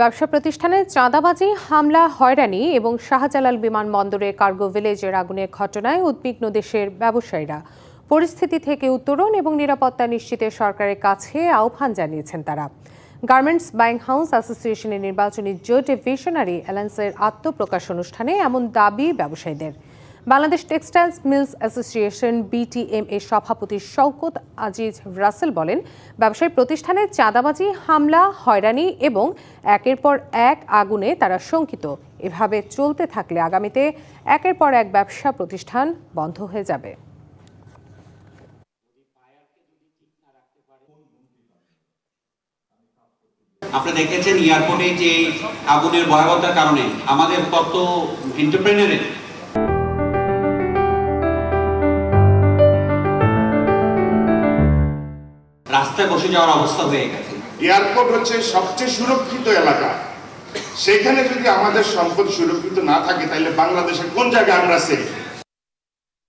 ব্যবসা প্রতিষ্ঠানে চাঁদাবাজি, হামলা, হয়রানি এবং শাহজালাল বিমানবন্দরে কার্গো ভিলেজের আগুনের ঘটনায় উদ্বিগ্ন দেশের ব্যবসায়ীরা। পরিস্থিতি থেকে উত্তরণ এবং নিরাপত্তা নিশ্চিতে সরকারের কাছে আহ্বান জানিয়েছেন তারা। গার্মেন্টস বাইং হাউস অ্যাসোসিয়েশনের নির্বাচনী জোট ভিশনারি অ্যালায়েন্সের আত্মপ্রকাশ অনুষ্ঠানে এমন দাবি ব্যবসায়ীদের। Bangladesh textiles mills association BTM এর সভাপতি শওকত আজিজ রাসেল বলেন, ব্যবসায়ী প্রতিষ্ঠানে চাঁদাবাজি, হামলা, হয়রানি এবং একের পর এক আগুনে তারা শঙ্কিত। এভাবে চলতে থাকলে আগামীতে একের পর এক ব্যবসা প্রতিষ্ঠান বন্ধ হয়ে যাবে। আপনি দেখেছেন এয়ারপোর্টে যে আগুনের ভয়াবহতার কারণে আমাদের কত এন্টারপ্রেনারের রাস্তায় বসে যাওয়ার অবস্থা হয়ে গেছে। এয়ারপোর্ট হচ্ছে সবচেয়ে সুরক্ষিত এলাকা। সেখানে যদি আমাদের সম্পদ সুরক্ষিত না থাকে, তাহলে বাংলাদেশের কোন জায়গায় আমরা সেফ